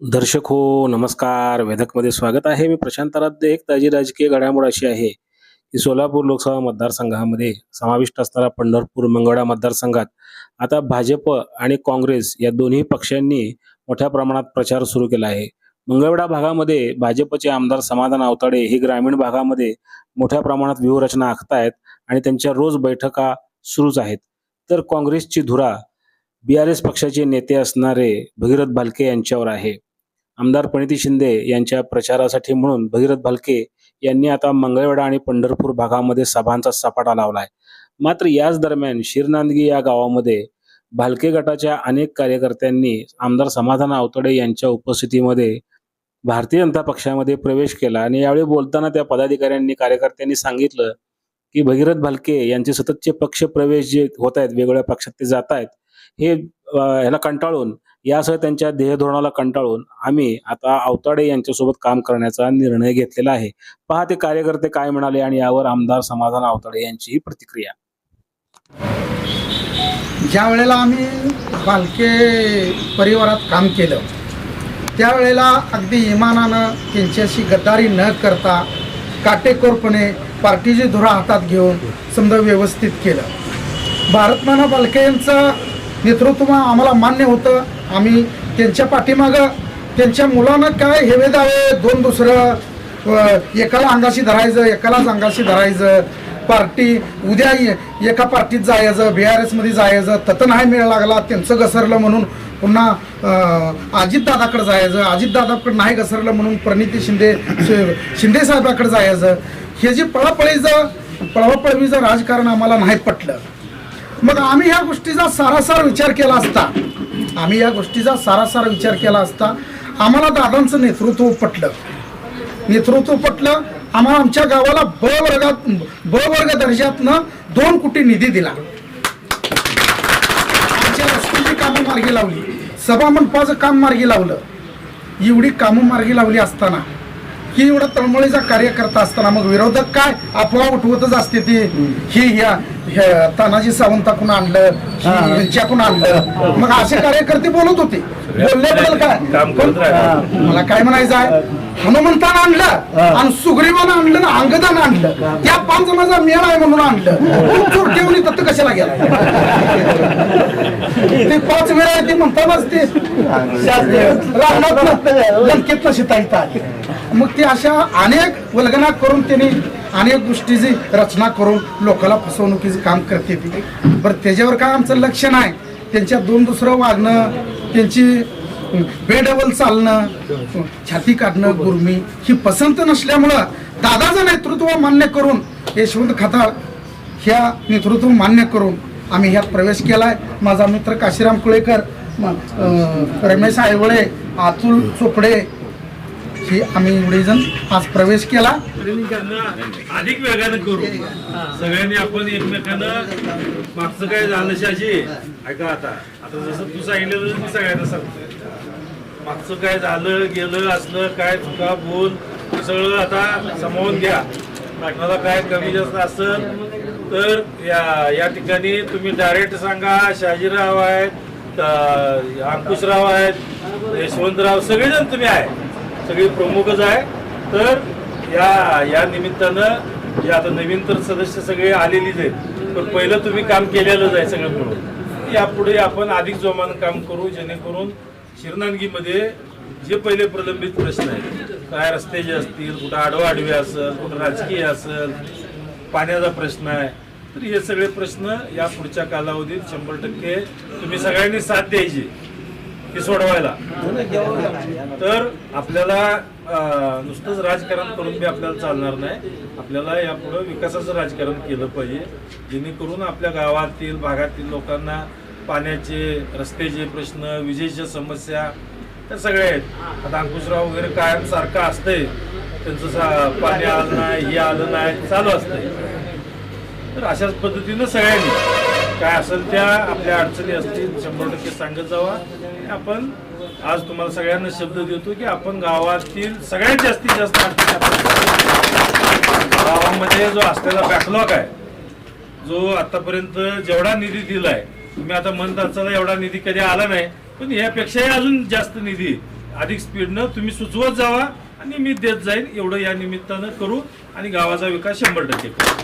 दर्शक हो नमस्कार. वेधकमध्ये स्वागत आहे. मी प्रशांत आराध्य. एक ताजी राजकीय घडामोड अशी आहे की सोलापूर लोकसभा मतदारसंघामध्ये समाविष्ट असणारा पंढरपूर मंगळा मतदारसंघात आता भाजप आणि काँग्रेस या दोन्ही पक्षांनी मोठ्या प्रमाणात प्रचार सुरू केला आहे. मंगळवेढा भागामध्ये भाजपचे आमदार समाधान आवताडे हे ग्रामीण भागामध्ये मोठ्या प्रमाणात व्यूहरचना आखतायत आणि त्यांच्या रोज बैठका सुरूच आहेत. तर काँग्रेसची धुरा बी आर एस पक्षाचे नेते असणारे भगीरथ भालके यांच्यावर आहे. आमदार प्रणिती शिंदे यांच्या प्रचारासाठी म्हणून भगीरथ भालके यांनी आता मंगळवेढा आणि पंढरपूर भागामध्ये सभांचा सपाटा लावलाय. मात्र याच दरम्यान शिरनांदगी या गावामध्ये भालके गटाच्या अनेक कार्यकर्त्यांनी आमदार समाधान आवतडे यांच्या उपस्थितीमध्ये भारतीय जनता पक्षामध्ये प्रवेश केला आणि यावेळी बोलताना त्या पदाधिकाऱ्यांनी कार्यकर्त्यांनी सांगितलं की भगीरथ भालके यांचे सततचे पक्ष प्रवेश जे होत आहेत वेगवेगळ्या पक्षात ते जात आहेत हे ह्याला कंटाळून यासह त्यांच्या ध्येयधोरणाला कंटाळून आम्ही आता आवताडे यांच्यासोबत काम करण्याचा निर्णय घेतलेला आहे. पहा ते कार्यकर्ते काय म्हणाले आणि यावर आमदार समाधान आवताडे यांचीही प्रतिक्रिया. ज्या वेळेला आम्ही बालके परिवारात काम केलं त्यावेळेला अगदी इमानानं त्यांच्याशी गद्दारी न करता काटेकोरपणे पार्टीची धुरा हातात घेऊन समजा व्यवस्थित केलं. भारतमाना बालके यांचं नेतृत्व आम्हाला मान्य होतं. आम्ही त्यांच्या पाठीमागं त्यांच्या मुलांना काय हेवे द्यावे दोन दुसरं एकाला अंगाशी धरायचं एकालाच अंगाशी धरायचं. पार्टी उद्या एका पार्टीत जायचं बी आर एसमध्ये जायचं. ततं नाही मिळ लागला त्यांचं घसरलं म्हणून पुन्हा अजितदादाकडं अजितदादाकडे जायचं. अजितदादाकडे नाही घसरलं म्हणून प्रणिती शिंदे शिंदेसाहेबाकडं शिंदे साहेबाकडे जायचं. हे जे पळापळीचं पळवापळवीचं राजकारण आम्हाला नाही पटलं. मग आम्ही ह्या गोष्टीचा सारासार विचार केला असता. आम्ही या गोष्टीचा सारासार विचार केला असता आम्हाला दादांचं नेतृत्व पटलं नेतृत्व पटलं आम्हाला आमच्या गावाला ब वर्गात ब वर्ग दर्जातनं दोन कोटी निधी दिला. आमच्या रस्त्याची कामं मार्गी लावली. सभा मंडपाचं काम मार्गी लावलं. एवढी कामं मार्गी लावली असताना ही एवढा तळमळीचा कार्यकर्ता असताना मग विरोधक काय? अफवा उठवतच असते ती. ही ह्या तानाजी सावंताकडून आणलं यांच्याकडून आणलं. मग असे कार्यकर्ते बोलत होते. बोलल्याबद्दल काय? मला काय म्हणायचं आहे? हनुमंतानं आणलं आणि सुग्रीवानं आणलं आणि अंगदानं आणलं. त्या पाच जणांचा मेळ आहे म्हणून आणलं. चोरटेवणी तत्त कशाला गेला? ते पाच वेळा आहे ते म्हणतानाच ते रावणात लंकेतनं शितायता आली. मग ते अशा अनेक वल्गना करून त्यांनी अनेक गोष्टीची रचना करून लोकाला फसवणुकीचं काम करते ती. बरं त्याच्यावर काय आमचं लक्ष नाही. त्यांच्या दोन दुसरं वागणं त्यांची बेडबल चालणं छाती काढणं गुरमी ही पसंत नसल्यामुळं दादाचं नेतृत्व मान्य करून यशवंत खताळ ह्या नेतृत्व मान्य करून आम्ही ह्यात प्रवेश केलाय. माझा मित्र काशीराम कुळेकर रमेश आयवळे अतुल चोपडे ही आम्ही एवढे जण आज प्रवेश केला. अधिक वेगानं करू. सगळ्यांनी आपण एकमेकांना मागचं काय झालं शाजी ऐका आता. आता जसं तू सांगितलं तसं मी सगळ्यांना सांगतो. मागचं काय झालं गेलं असलं काय चुका बोल सगळं आता सामावून घ्या. मला काय कमी जास्त असेल तर या या ठिकाणी तुम्ही डायरेक्ट सांगा शहाजीराव आहेत अंकुशराव आहेत यशवंतराव सगळेजण तुम्ही आहे. सगळे प्रमुखच आहे. तर या या निमित्तानं जे आता नवीन तर सदस्य सगळे आलेलीच आहेत. पण पहिलं तुम्ही काम केलेलंच आहे सगळं मिळून. यापुढे आपण अधिक जोमानं काम करू जेणेकरून शिरनांगीमध्ये जे पहिले प्रलंबित प्रश्न आहेत काय रस्ते जे असतील कुठं आडवा आडवे असेल कुठं राजकीय असेल पाण्याचा प्रश्न आहे. तर हे सगळे प्रश्न या पुढच्या कालावधीत शंभर टक्के तुम्ही सगळ्यांनी साथ द्यायची. हे सोडवायला. तर आपल्याला नुसतंच राजकारण करून बी आपल्याला चालणार नाही. आपल्याला यापुढं विकासाचं राजकारण केलं पाहिजे. जेणेकरून आपल्या गावातील भागातील लोकांना पाण्याचे रस्त्याचे प्रश्न विजेच्या समस्या त्या सगळ्या आहेत. आता अंकुशराव वगैरे कायम सारखं असतंय. त्यांचं सा पाणी आलं नाही हे आलं नाही चालू असतंय. तर अशाच पद्धतीनं सगळ्यांनी काय असेल त्या आपल्या अडचणी असतील शंभर टक्के सांगत जावा. आपण आज तुम्हाला सगळ्यांना शब्द देतो की आपण गावातील सगळ्यात जास्तीत जास्त अडचणी गावामध्ये जो असलेला बॅकलॉग आहे जो आतापर्यंत जेवढा निधी दिलाय तुम्ही आता म्हणत असाल एवढा निधी कधी आला नाही पण यापेक्षाही अजून जास्त निधी अधिक स्पीडनं तुम्ही सुचवत जावा आणि मी देत जाईन एवढं या निमित्तानं करू आणि गावाचा विकास शंभर टक्के करू.